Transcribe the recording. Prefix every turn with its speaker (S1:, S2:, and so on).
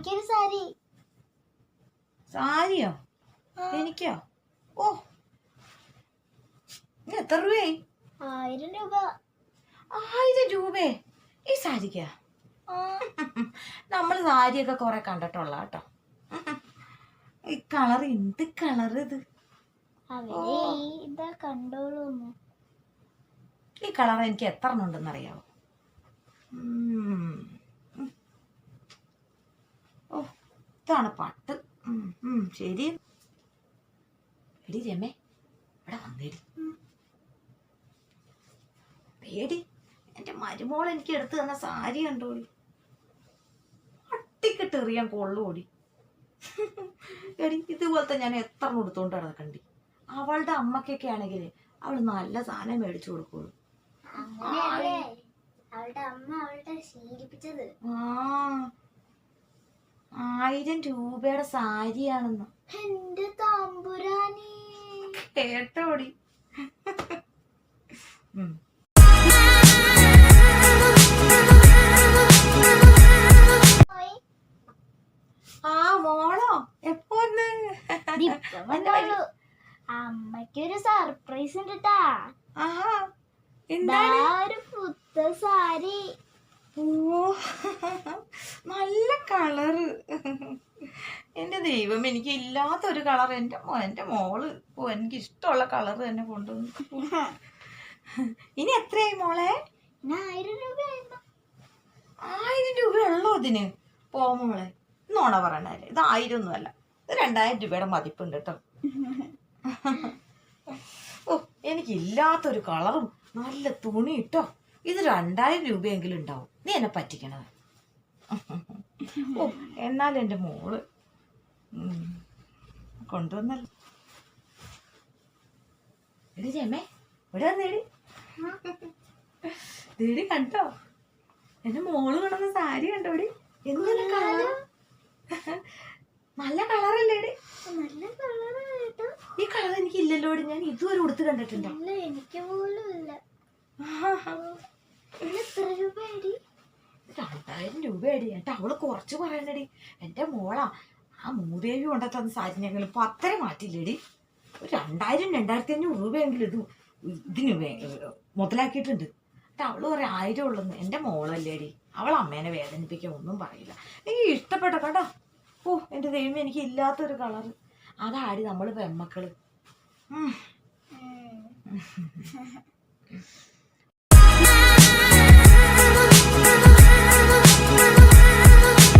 S1: എനിക്കൊരു സാരി. സാരിയോ? എനിക്കോ? ഓ. എത്ര രൂപയായി?
S2: ആയിരം രൂപ.
S1: ആയിരം രൂപേ? ഈ സാരിക്കാ? നമ്മൾ സാരിയൊക്കെ കുറെ കണ്ടിട്ടുള്ള കേട്ടോ. ഈ കളർ എന്ത് കളർ ഇത്
S2: ഇതാ കണ്ടോളൂ
S1: ഈ കളർ എനിക്ക് എത്ര ഉണ്ടെന്ന് അറിയാവോ ഇതാണ് പട്ട്. ശരി. എടി രമേ ഇവിടെ വന്നേടി. പേടി. എന്റെ മരുമോൾ എനിക്ക് എടുത്തു തന്ന സാരി കണ്ടോടി. അട്ടിക്കിട്ട് എറിയാൻ കൊള്ളോടി എടി ഇതുപോലത്തെ ഞാൻ എത്ര കൊടുത്തോണ്ട് നടക്കണ്ടി. അവളുടെ അമ്മക്കൊക്കെ ആണെങ്കിൽ അവൾ നല്ല സാധനം മേടിച്ചു കൊടുക്കുള്ളൂ. ആ ആയിരം രൂപയുടെ സാരിയാണെന്ന്.
S2: എന്റെ തമ്പുരാനി.
S1: കേട്ടോടി. ആ മോളോ എപ്പോ
S2: അമ്മയ്ക്കൊരു സർപ്രൈസ് ഉണ്ട് ട്ടാ
S1: ആഹാ
S2: ഒരു പുത്ത സാരി.
S1: നല്ല കളറ് എന്റെ ദൈവം എനിക്ക് ഇല്ലാത്ത ഒരു കളർ എന്റെ എന്റെ മോൾ. ഓ എനിക്ക് ഇഷ്ടമുള്ള കളർ തന്നെ കൊണ്ടുവന്നു. ഇനി എത്രയായി മോളെ?
S2: ആയിരം
S1: രൂപ ഉള്ളോ ഇതിന്? പോ മോളെ നോണ പറയണല്ലേ ഇത് ആയിരം ഒന്നുമല്ല ഇത് രണ്ടായിരം രൂപയുടെ മതിപ്പുണ്ട് കേട്ടോ. ഓ എനിക്കില്ലാത്തൊരു കളറും നല്ല തുണി ഇട്ടോ. ഇത് രണ്ടായിരം രൂപയെങ്കിലും ഉണ്ടാവും. നീ എന്നെ പറ്റിക്കണത്. ഓ എന്നാൽ എന്റെ മോൾ കൊണ്ടുവന്നല്ലോ. എടി രമേ ഇവിടെ വന്നേടി ദേടി കണ്ടോ? എന്റെ മോൾ കൊണ്ടുവന്ന സാരി കണ്ടോടി എന്തൊരു കളർ നല്ല കളറല്ലേടി
S2: നല്ല കളറ് കേട്ടോ.
S1: ഈ കളർ എനിക്ക് ഇല്ലല്ലോടി ഞാൻ ഇതുവരെ ഉടുത്ത് കണ്ടിട്ടുണ്ടോ?
S2: എനിക്ക് പോലും ഇല്ല. എത്ര രൂപയടി
S1: രണ്ടായിരം രൂപയടി എന്നിട്ട് അവൾ കുറച്ച് പറയണ്ടടി എന്റെ മോളാ ആ മൂദേവി തന്ന സാരി ഞങ്ങൾ പത്തര മാറ്റില്ലേടി ഒരു രണ്ടായിരം രണ്ടായിരത്തി അഞ്ഞൂറ് രൂപയെങ്കിലും ഇത് ഇതിന് മുതലാക്കിയിട്ടുണ്ട്. എന്നിട്ട് അവൾ ഒരു ആയിരം ഉള്ളെന്ന്. എന്റെ മോളല്ലേടി. അവൾ അമ്മേനെ വേദനിപ്പിക്കാൻ ഒന്നും പറയില്ല. എനിക്ക് ഇഷ്ടപ്പെട്ട കേട്ടോ ഓ എന്റെ ദൈവം എനിക്ക് ഇല്ലാത്തൊരു കളറ് അതാടി നമ്മൾ
S2: പെമ്മക്കൾ.